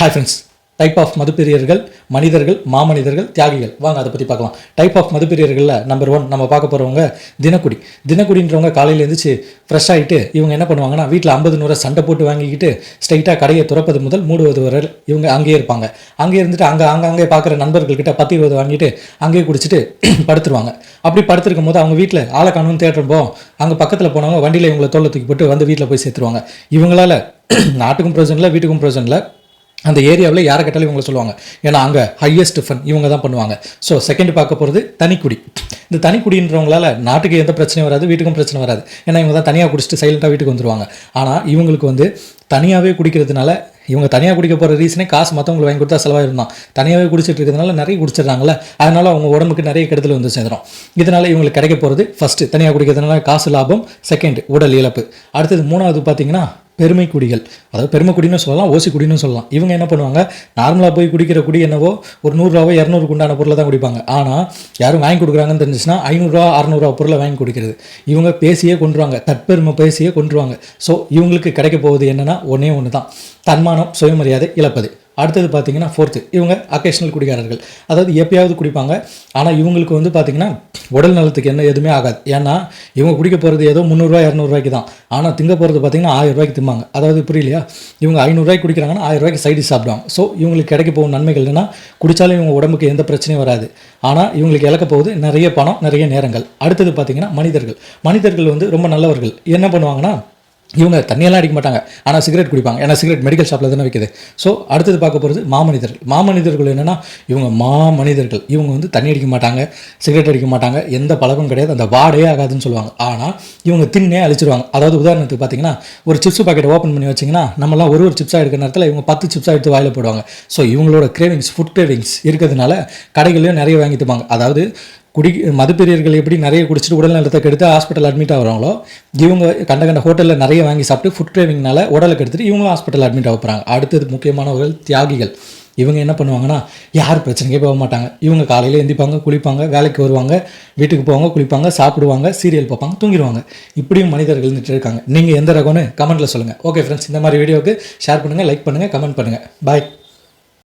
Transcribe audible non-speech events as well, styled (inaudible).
Hi friends type of மதுப்பிரியர்கள் மனிதர்கள் மாமனிதர்கள் தியாகிகள். வாங்க அதை பற்றி பார்க்கலாம். டைப் ஆஃப் மதுப்பிரியர்களில் நம்பர் ஒன் நம்ம பார்க்க போகிறவங்க தினக்குடி. தினக்குடின்றவங்க காலையில் எழுந்திரிச்சு ஃப்ரெஷ் ஆகிட்டு இவங்க என்ன பண்ணுவாங்கன்னா வீட்டில் ஐம்பது நூறு சண்டை போட்டு வாங்கிக்கிட்டு ஸ்ட்ரைட்டாக கடையை துறப்பது முதல் மூடுவது வரை இவங்க அங்கேயே இருப்பாங்க. அங்கேயே இருந்துட்டு அங்கே அங்கங்கே பார்க்குற நண்பர்கள்கிட்ட பத்து இருபது வாங்கிட்டு அங்கேயே குடிச்சிட்டு (clears throat) படுத்துருவாங்க. அப்படி படுத்திருக்கும் போது அவங்க வீட்டில் ஆளை காணும்னு தேடுறப்போ அங்கே பக்கத்தில் போனவங்க வண்டியில் இவங்களை தோலை தூக்கி போட்டு வந்து வீட்டில் போய் சேர்த்துருவாங்க. இவங்களால (clears throat) நாட்டுக்கும் பிரயோஜனம் இல்லை வீட்டுக்கும் பிரயோஜனம் இல்லை. அந்த ஏரியாவில் யாரை கேட்டாலும் இவங்களை சொல்லுவாங்க. ஏன்னா அங்கே ஹையஸ்ட் ஃபன் இவங்க தான் பண்ணுவாங்க. ஸோ செகண்ட் பார்க்க போகிறது தனிக்குடி. இந்த தனிக்குடின்றவங்களால நாட்டுக்கு எந்த பிரச்சனையும் வராது வீட்டுக்கும் பிரச்சனை வராது. ஏன்னா இவங்க தான் தனியாக குடிச்சிட்டு சைலண்ட்டாக வீட்டுக்கு வந்துருவாங்க. ஆனால் இவங்களுக்கு வந்து தனியாகவே குடிக்கிறதுனால இவங்க தனியாக குடிக்க போகிற ரீசனே காசு மற்றவங்களுக்கு வாங்கி கொடுத்தா செலவாக இருந்தான் தனியாகவே குடிச்சிட்டு இருக்கிறதுனால நிறைய குடிச்சிடுறாங்கல்ல. அதனால் அவங்க உடம்புக்கு நிறைய கெடுதல் வந்து சேர்ந்துடும் இதனால் இவங்களுக்கு கிடைக்க போகிறது ஃபஸ்ட்டு தனியாக குடிக்கிறதுனால காசு லாபம் செகண்ட் உடல் இழப்பு. அடுத்தது மூணாவது பார்த்தீங்கன்னா பெருமை குடிகள் அதாவது பெருமை குடின்னு சொல்லலாம் ஓசி குடின்னு சொல்லலாம். இவங்க என்ன பண்ணுவாங்க? நார்மலாக போய் குடிக்கிற குடி என்னவோ ஒரு நூறுரூவாவோ இரநூறுக்கு உண்டான பொருளை தான் குடிப்பாங்க. ஆனால் யாரும் வாங்கி கொடுக்குறாங்கன்னு தெரிஞ்சுன்னா ஐநூறுரூவா அறநூறுவா பொருளை வாங்கி குடிக்கிறது. இவங்க பேசியே கொண்டுருவாங்க தற்பெருமை பேசியே கொண்டுருவாங்க ஸோ இவங்களுக்கு கிடைக்க போகுது என்னென்னா ஒன்றே ஒன்று தான் தன்மானம் சுயமரியாதை இழப்பது. அடுத்தது பார்த்தீங்கன்னா ஃபோர்த்து இவங்க அக்கேஷனல் குடிகாரர்கள். அதாவது எப்பயாவது குடிப்பாங்க. ஆனால் இவங்களுக்கு வந்து பார்த்தீங்கன்னா உடல் நலத்துக்கு என்ன எதுவுமே ஆகாது. ஏன்னா இவங்க குடிக்க போகிறது ஏதோ முந்நூறுரூவா இரநூறுவாய்க்கு தான். ஆனால் திங்க போகிறது பார்த்தீங்கன்னா ஆயிரம் ரூபாய்க்கு திம்பாங்க. அதாவது புரியலையா? இவங்க ஐநூறுரூவாய்க்கு குடிக்கிறாங்கன்னா ஆயிரம் ரூபாய்க்கு சைடு சாப்பிடுவாங்க. ஸோ இவங்களுக்கு கிடைக்க போகும் நன்மைகள் என்னன்னா குடித்தாலும் இவங்க உடம்புக்கு எந்த பிரச்சனையும் வராது. ஆனால் இவங்களுக்கு இழக்க போகுது நிறைய பணம் நிறைய நேரங்கள். அடுத்தது பார்த்தீங்கன்னா மனிதர்கள். மனிதர்கள் வந்து ரொம்ப நல்லவர்கள். என்ன பண்ணுவாங்கன்னா இவங்க தண்ணியெல்லாம் அடிக்க மாட்டாங்க. ஆனால் சிகரெட் குடிப்பாங்க. ஏன்னா சிகரெட் மெடிக்கல் ஷாப்பில் தானே வைக்கிது. ஸோ அடுத்தது பார்க்க போகிறது மாமனிதர்கள். மாமனிதர்கள் என்னென்னா இவங்க மாமனிதர்கள். இவங்க வந்து தண்ணி அடிக்க மாட்டாங்க சிகரெட் அடிக்க மாட்டாங்க. எந்த பழக்கம் கிடையாது. அந்த வாடே ஆகாதுன்னு சொல்லுவாங்க. ஆனால் இவங்க தின்னே அழிச்சிருவாங்க. அதாவது உதாரணத்துக்கு பார்த்தீங்கன்னா ஒரு சிப்ஸ் பாக்கெட் ஓப்பன் பண்ணி வச்சிங்கன்னா நம்மலாம் ஒரு ஒரு சிப்ஸாக எடுக்கிற நேரத்தில் இவங்க பத்து சிப்ஸாக எடுத்து வாயில் போடுவாங்க. ஸோ இவங்களோட கிரேவிங்ஸ் ஃபுட் கிரேவிங்ஸ் இருக்கிறதுனால கடைகள்லையும் நிறைய வாங்கிட்டுப்பாங்க அதாவது குடி மதுப்பிரியர்கள் எப்படி நிறைய குடிச்சிட்டு உடல் நலத்தை கெடுத்து ஹாஸ்பிட்டல் அட்மிட் ஆகிறாங்களோ இவங்க கண்ட கண்ட ஹோட்டலில் நிறைய வாங்கி சாப்பிட்டு ஃபுட் கிரேவிங்னால உடலை கெடுத்துட்டு இவங்களும் ஹாஸ்பிட்டல் அட்மிட் ஆக போகிறாங்க அடுத்தது முக்கியமானவர்கள் தியாகிகள். இவங்க என்ன பண்ணுவாங்கன்னா யார் பிரச்சனைக்கே போக மாட்டாங்க. இவங்க காலையில் எந்திப்பாங்க குளிப்பாங்க வேலைக்கு வருவாங்க வீட்டுக்கு போவாங்க குளிப்பாங்க சாப்பிடுவாங்க சீரியல் பார்ப்பாங்க தூங்கிடுவாங்க. இப்படியும் மனிதர்கள் இருந்துட்டு இருக்காங்க. நீங்கள் எந்த ரகம்னு கமெண்ட்டில் சொல்லுங்கள் ஓகே ஃப்ரெண்ட்ஸ் இந்த மாதிரி வீடியோவுக்கு ஷேர் பண்ணுங்கள் லைக் பண்ணுங்கள் கமெண்ட் பண்ணுங்கள் பாய்